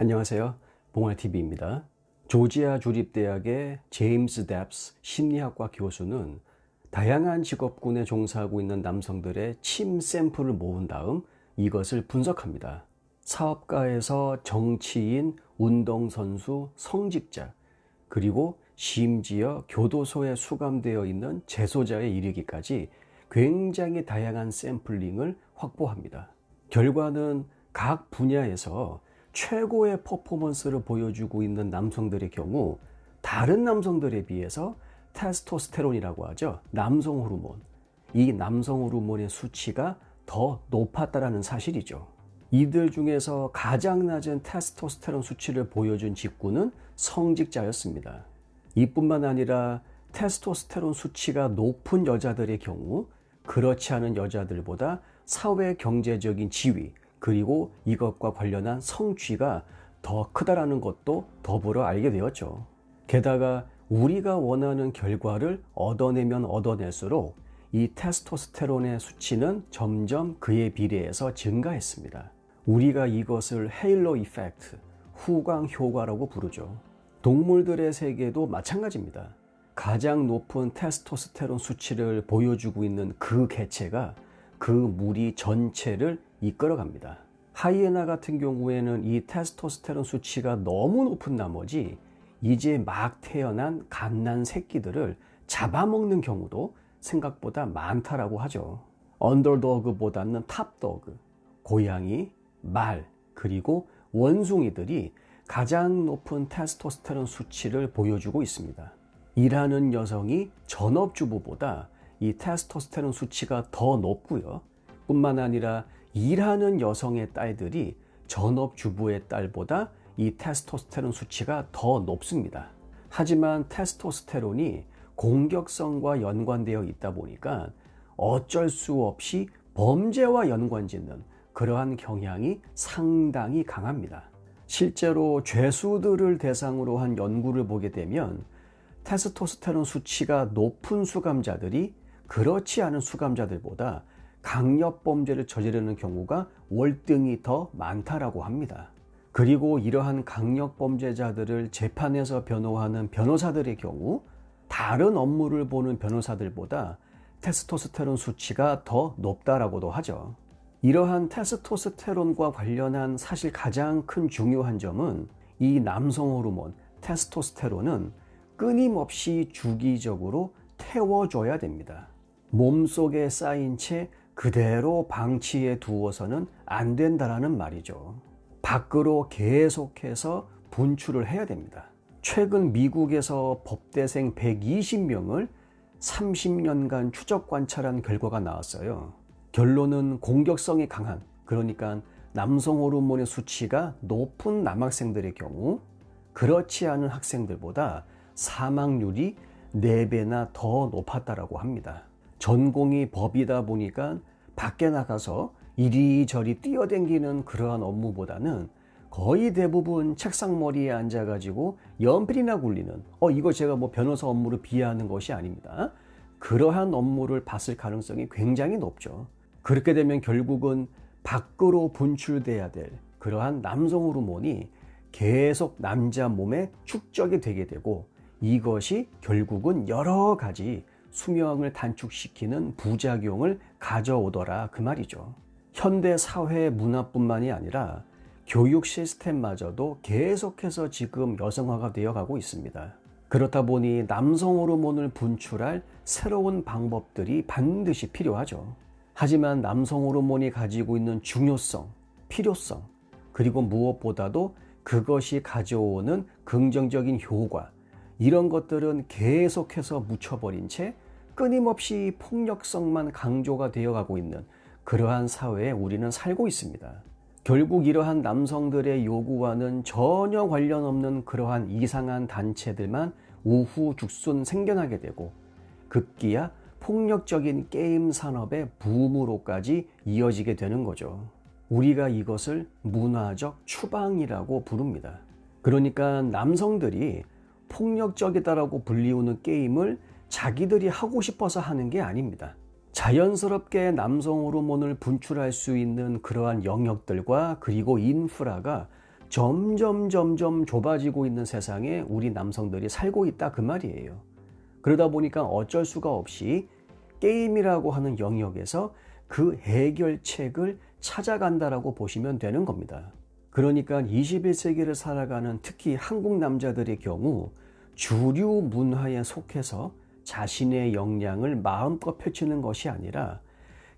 안녕하세요. 봉알TV입니다. 조지아 주립대학의 제임스 뎁스 심리학과 교수는 다양한 직업군에 종사하고 있는 남성들의 침 샘플을 모은 다음 이것을 분석합니다. 사업가에서 정치인, 운동선수, 성직자, 그리고 심지어 교도소에 수감되어 있는 재소자에 이르기까지 굉장히 다양한 샘플링을 확보합니다. 결과는 각 분야에서 최고의 퍼포먼스를 보여주고 있는 남성들의 경우 다른 남성들에 비해서 테스토스테론이라고 하죠. 남성 호르몬. 이 남성 호르몬의 수치가 더 높았다라는 사실이죠. 이들 중에서 가장 낮은 테스토스테론 수치를 보여준 직구는 성직자였습니다. 이뿐만 아니라 테스토스테론 수치가 높은 여자들의 경우 그렇지 않은 여자들보다 사회 경제적인 지위 그리고 이것과 관련한 성취가 더 크다라는 것도 더불어 알게 되었죠. 게다가 우리가 원하는 결과를 얻어내면 얻어낼수록 이 테스토스테론의 수치는 점점 그에 비례해서 증가했습니다. 우리가 이것을 헤일로 이펙트, 후광 효과라고 부르죠. 동물들의 세계도 마찬가지입니다. 가장 높은 테스토스테론 수치를 보여주고 있는 그 개체가 그 무리 전체를 이끌어 갑니다. 하이에나 같은 경우에는 이 테스토스테론 수치가 너무 높은 나머지 이제 막 태어난 갓난 새끼들을 잡아먹는 경우도 생각보다 많다라고 하죠. 언더도그보다는 탑도그, 고양이, 말, 그리고 원숭이들이 가장 높은 테스토스테론 수치를 보여주고 있습니다. 일하는 여성이 전업주부보다 이 테스토스테론 수치가 더 높고요. 뿐만 아니라 일하는 여성의 딸들이 전업주부의 딸보다 이 테스토스테론 수치가 더 높습니다. 하지만 테스토스테론이 공격성과 연관되어 있다 보니까 어쩔 수 없이 범죄와 연관 짓는 그러한 경향이 상당히 강합니다. 실제로 죄수들을 대상으로 한 연구를 보게 되면 테스토스테론 수치가 높은 수감자들이 그렇지 않은 수감자들보다 강력 범죄를 저지르는 경우가 월등히 더 많다라고 합니다. 그리고 이러한 강력 범죄자들을 재판에서 변호하는 변호사들의 경우 다른 업무를 보는 변호사들보다 테스토스테론 수치가 더 높다라고도 하죠. 이러한 테스토스테론과 관련한 사실 가장 큰 중요한 점은 이 남성 호르몬 테스토스테론은 끊임없이 주기적으로 태워줘야 됩니다. 몸속에 쌓인 채 그대로 방치해 두어서는 안 된다라는 말이죠. 밖으로 계속해서 분출을 해야 됩니다. 최근 미국에서 법대생 120명을 30년간 추적 관찰한 결과가 나왔어요. 결론은 공격성이 강한, 그러니까 남성 호르몬의 수치가 높은 남학생들의 경우, 그렇지 않은 학생들보다 사망률이 4배나 더 높았다라고 합니다. 전공이 법이다 보니까 밖에 나가서 이리저리 뛰어댕기는 그러한 업무보다는 거의 대부분 책상머리에 앉아가지고 연필이나 굴리는 어 이거 제가 뭐 변호사 업무를 비하하는 것이 아닙니다. 그러한 업무를 봤을 가능성이 굉장히 높죠. 그렇게 되면 결국은 밖으로 분출돼야 될 그러한 남성 호르몬이 계속 남자 몸에 축적이 되게 되고 이것이 결국은 여러 가지 수명을 단축시키는 부작용을 가져오더라 그 말이죠. 현대 사회 문화뿐만이 아니라 교육 시스템마저도 계속해서 지금 여성화가 되어 가고 있습니다. 그렇다 보니 남성 호르몬을 분출할 새로운 방법들이 반드시 필요하죠. 하지만 남성 호르몬이 가지고 있는 중요성, 필요성, 그리고 무엇보다도 그것이 가져오는 긍정적인 효과, 이런 것들은 계속해서 묻혀버린 채 끊임없이 폭력성만 강조가 되어 가고 있는 그러한 사회에 우리는 살고 있습니다. 결국 이러한 남성들의 요구와는 전혀 관련 없는 그러한 이상한 단체들만 우후죽순 생겨나게 되고 급기야 폭력적인 게임 산업의 붐으로까지 이어지게 되는 거죠. 우리가 이것을 문화적 추방이라고 부릅니다. 그러니까 남성들이 폭력적이다라고 불리우는 게임을 자기들이 하고 싶어서 하는 게 아닙니다. 자연스럽게 남성 호르몬을 분출할 수 있는 그러한 영역들과 그리고 인프라가 점점 점점 좁아지고 있는 세상에 우리 남성들이 살고 있다 그 말이에요. 그러다 보니까 어쩔 수가 없이 게임이라고 하는 영역에서 그 해결책을 찾아간다라고 보시면 되는 겁니다. 그러니까 21세기를 살아가는 특히 한국 남자들의 경우 주류 문화에 속해서 자신의 역량을 마음껏 펼치는 것이 아니라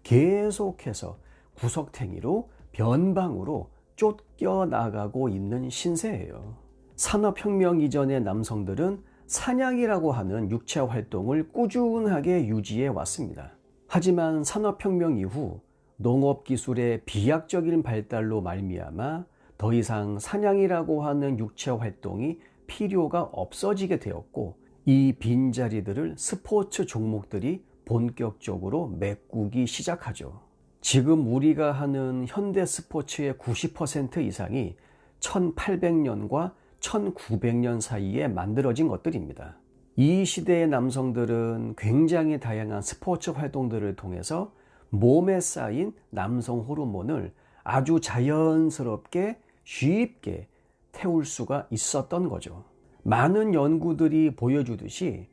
계속해서 구석탱이로 변방으로 쫓겨나가고 있는 신세예요. 산업혁명 이전의 남성들은 사냥이라고 하는 육체 활동을 꾸준하게 유지해 왔습니다. 하지만 산업혁명 이후 농업기술의 비약적인 발달로 말미암아 더 이상 사냥이라고 하는 육체 활동이 필요가 없어지게 되었고 이 빈자리들을 스포츠 종목들이 본격적으로 메꾸기 시작하죠. 지금 우리가 하는 현대 스포츠의 90% 이상이 1800년과 1900년 사이에 만들어진 것들입니다. 이 시대의 남성들은 굉장히 다양한 스포츠 활동들을 통해서 몸에 쌓인 남성 호르몬을 아주 자연스럽게 쉽게 태울 수가 있었던 거죠. 많은 연구들이 보여주듯이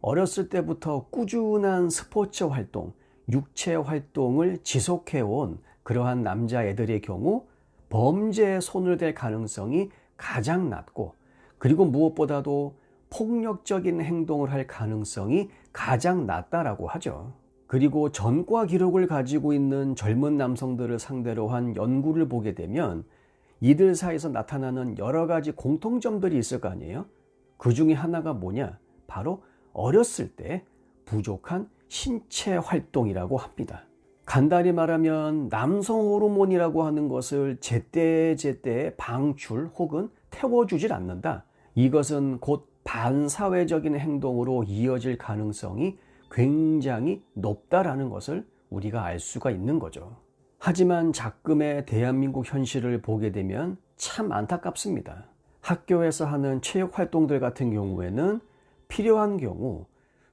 어렸을 때부터 꾸준한 스포츠 활동, 육체 활동을 지속해온 그러한 남자애들의 경우 범죄에 손을 댈 가능성이 가장 낮고 그리고 무엇보다도 폭력적인 행동을 할 가능성이 가장 낮다라고 하죠. 그리고 전과 기록을 가지고 있는 젊은 남성들을 상대로 한 연구를 보게 되면 이들 사이에서 나타나는 여러 가지 공통점들이 있을 거 아니에요? 그 중에 하나가 뭐냐? 바로 어렸을 때 부족한 신체 활동이라고 합니다. 간단히 말하면 남성 호르몬이라고 하는 것을 제때제때 방출 혹은 태워주질 않는다. 이것은 곧 반사회적인 행동으로 이어질 가능성이 굉장히 높다라는 것을 우리가 알 수가 있는 거죠. 하지만 작금의 대한민국 현실을 보게 되면 참 안타깝습니다. 학교에서 하는 체육 활동들 같은 경우에는 필요한 경우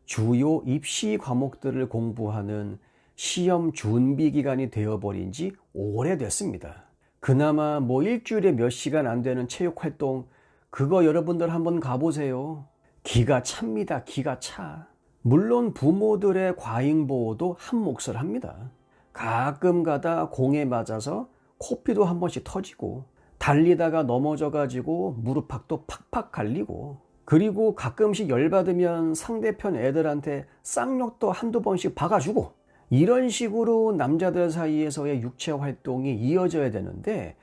주요 입시 과목들을 공부하는 시험 준비 기간이 되어버린 지 오래됐습니다. 그나마 뭐 일주일에 몇 시간 안 되는 체육 활동, 그거 여러분들 한번 가보세요. 기가 찹니다. 기가 차. 물론 부모들의 과잉 보호도 한 몫을 합니다. 가끔 가다 공에 맞아서 코피도 한 번씩 터지고, 달리다가 넘어져 가지고 무릎팍도 팍팍 갈리고, 그리고 가끔씩 열받으면 상대편 애들한테 쌍욕도 한두 번씩 박아주고 이런 식으로 남자들 사이에서의 육체 활동이 이어져야 되는데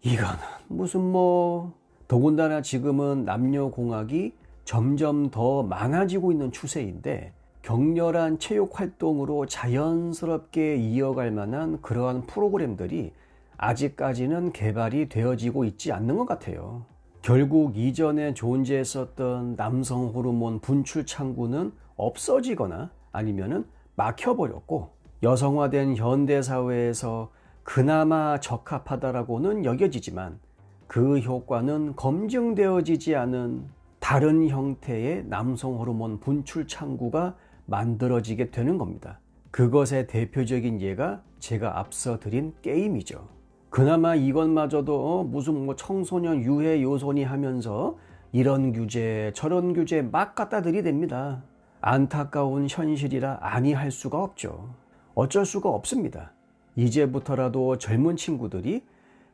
이거는 무슨 뭐 더군다나 지금은 남녀공학이 점점 더 많아지고 있는 추세인데 격렬한 체육 활동으로 자연스럽게 이어갈 만한 그러한 프로그램들이 아직까지는 개발이 되어지고 있지 않는 것 같아요. 결국 이전에 존재했었던 남성 호르몬 분출 창구는 없어지거나 아니면은 막혀버렸고 여성화된 현대 사회에서 그나마 적합하다라고는 여겨지지만 그 효과는 검증되어지지 않은 다른 형태의 남성 호르몬 분출 창구가 만들어지게 되는 겁니다. 그것의 대표적인 예가 제가 앞서 드린 게임이죠. 그나마 이것마저도 어, 무슨 뭐 청소년 유해 요소니 하면서 이런 규제 저런 규제 막 갖다 들이댑니다. 안타까운 현실이라 아니할 수가 없죠. 어쩔 수가 없습니다. 이제부터라도 젊은 친구들이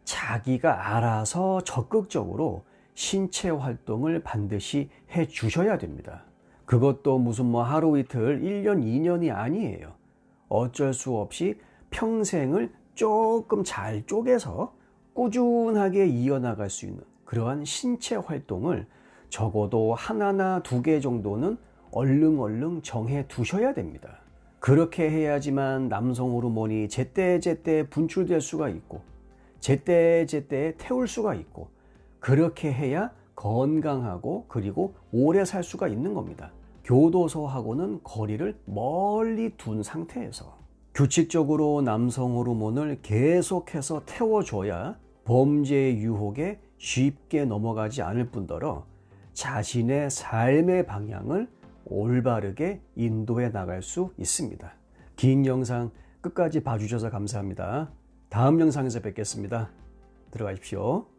자기가 알아서 적극적으로 신체 활동을 반드시 해 주셔야 됩니다. 그것도 무슨 뭐 하루 이틀, 1년, 2년이 아니에요. 어쩔 수 없이 평생을 조금 잘 쪼개서 꾸준하게 이어나갈 수 있는 그러한 신체 활동을 적어도 하나나 두 개 정도는 얼른 얼른 정해 두셔야 됩니다. 그렇게 해야지만 남성 호르몬이 제때제때 분출될 수가 있고 제때제때 태울 수가 있고 그렇게 해야 건강하고 그리고 오래 살 수가 있는 겁니다. 교도소하고는 거리를 멀리 둔 상태에서 규칙적으로 남성 호르몬을 계속해서 태워줘야 범죄의 유혹에 쉽게 넘어가지 않을 뿐더러 자신의 삶의 방향을 올바르게 인도해 나갈 수 있습니다. 긴 영상 끝까지 봐주셔서 감사합니다. 다음 영상에서 뵙겠습니다. 들어가십시오.